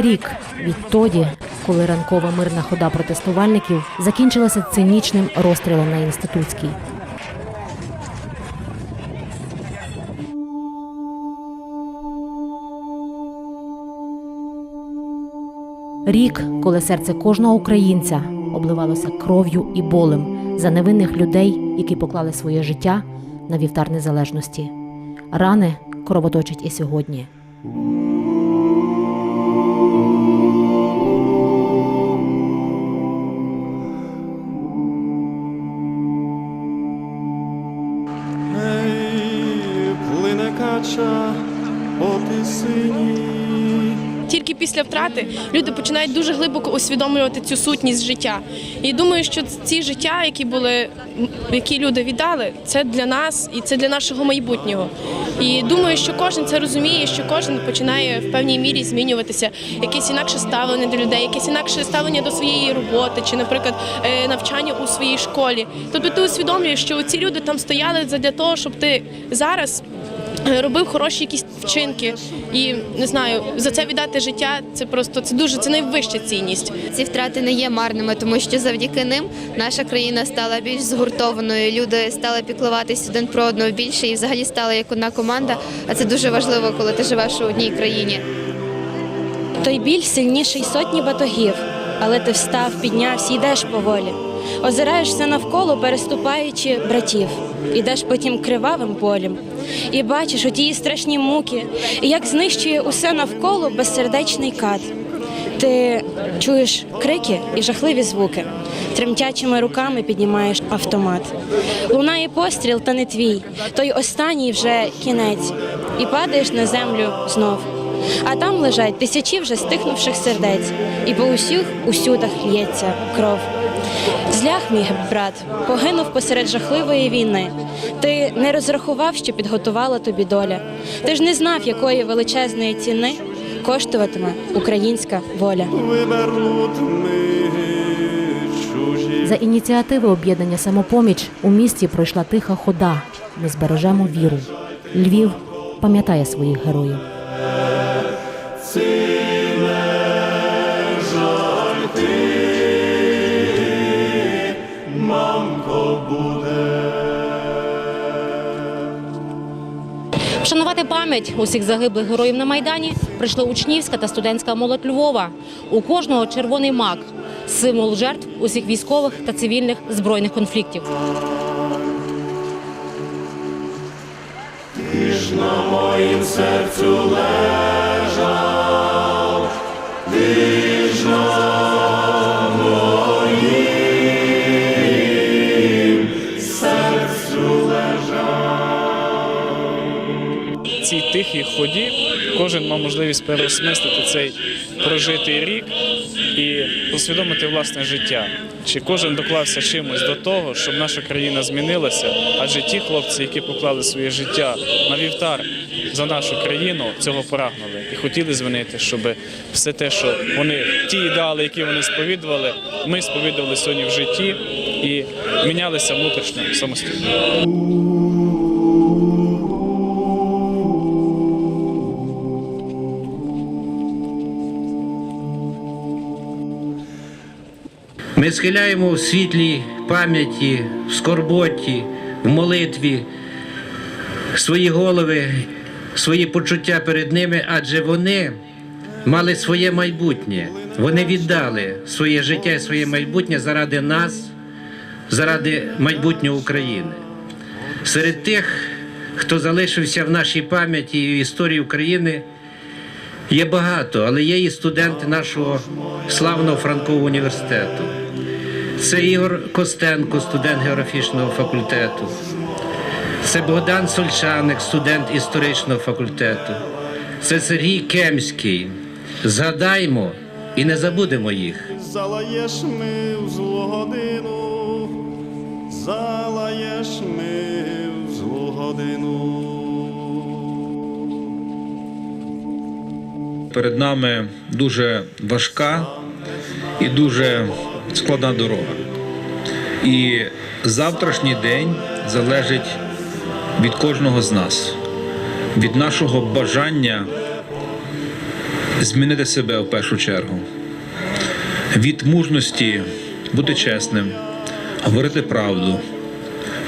Рік відтоді, коли ранкова мирна хода протестувальників закінчилася цинічним розстрілом на інститутській. Рік, коли серце кожного українця обливалося кров'ю і болем за невинних людей, які поклали своє життя на вівтар незалежності. Рани кровоточать і сьогодні. По. Тільки після втрати люди починають дуже глибоко усвідомлювати цю сутність життя. І думаю, що ці життя, які були, які люди віддали, це для нас і це для нашого майбутнього. І думаю, що кожен це розуміє, що кожен починає в певній мірі змінюватися, якесь інакше ставлення до людей, якесь інакше ставлення до своєї роботи, чи, наприклад, е, навчання у своїй школі. Тобто ти усвідомлюєш, що ці люди там стояли для того, щоб ти зараз е, робив хороші якісь вчинки, і не знаю, за це віддати життя. Це просто це дуже це найвища цінність. Ці втрати не є марними, тому що завдяки ним наша країна стала більш згуртованою. Люди стали піклуватись один про одного більше і взагалі стали як одна команда. А це дуже важливо, коли ти живеш у одній країні. Той біль сильніший сотні батогів, але ти встав, піднявся, йдеш поволі. Озираєшся навколо, переступаючи братів, ідеш потім кривавим полем. І бачиш у тії страшні муки, і як знищує усе навколо безсердечний кат. Ти чуєш крики і жахливі звуки. Тремтячими руками піднімаєш автомат. Лунає постріл, та не твій. Той останній вже кінець, і падаєш на землю знов. А там лежать тисячі вже стихнувших сердець, і по усіх усюдах лється кров. Зляг мій брат, погинув посеред жахливої війни. Ти не розрахував, що підготувала тобі доля. Ти ж не знав, якої величезної ціни коштуватиме українська воля. За ініціативи об'єднання самопоміч у місті пройшла тиха хода. Ми збережемо віру. Львів пам'ятає своїх героїв. Вшанувати пам'ять усіх загиблих героїв на майдані прийшла учнівська та студентська молодь Львова. У кожного червоний мак символ жертв усіх військових та цивільних збройних конфліктів. Ти ж на моїм серцю лежав, тихій ході кожен мав можливість переосмислити цей прожитий рік і усвідомити власне життя. Чи кожен доклався чимось до того, щоб наша країна змінилася? Адже ті хлопці, які поклали своє життя на вівтар за нашу країну, цього прагнули і хотіли змінити, щоб все те, що вони ті ідеали, які вони сповідували, ми сповідували сьогодні в житті і мінялися внутрішньо самостійно. Ми схиляємо в світлій пам'яті, в скорботі, в молитві свої голови, свої почуття перед ними, адже вони мали своє майбутнє. Вони віддали своє життя і своє майбутнє заради нас, заради майбутнього України. Серед тих, хто залишився в нашій пам'яті і в історії України, є багато, але є і студенти нашого славного Франкового університету. Це Ігор Костенко, студент географічного факультету. Це Богдан Сольчаник, студент історичного факультету. Це Сергій Кемський. Згадаймо і не забудемо їх. Залаєш ми в злу годину, залаєш ми в злу годину. Перед нами дуже важка і дуже складна дорога. І завтрашній день залежить від кожного з нас, від нашого бажання змінити себе в першу чергу. Від мужності бути чесним, говорити правду,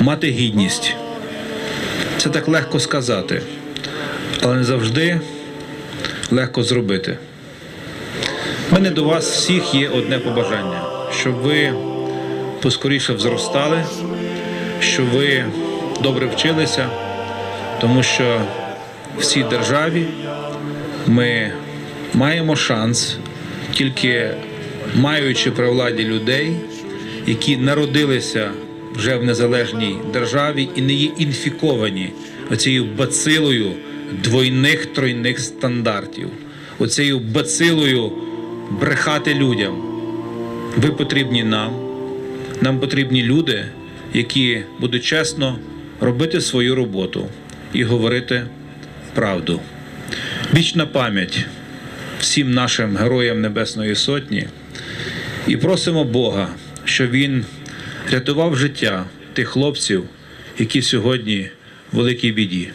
мати гідність. Це так легко сказати, але не завжди легко зробити. У мене до вас всіх є одне побажання, щоб ви поскоріше зростали, щоб ви добре вчилися, тому що в цій державі ми маємо шанс, тільки маючи при владі людей, які народилися вже в незалежній державі і не є інфіковані оцією бацилою двойних тройних стандартів, оцією бацилою брехати людям. Ви потрібні нам, нам потрібні люди, які будуть чесно робити свою роботу і говорити правду. Вічна пам'ять всім нашим героям Небесної Сотні і просимо Бога, щоб Він рятував життя тих хлопців, які сьогодні в великій біді.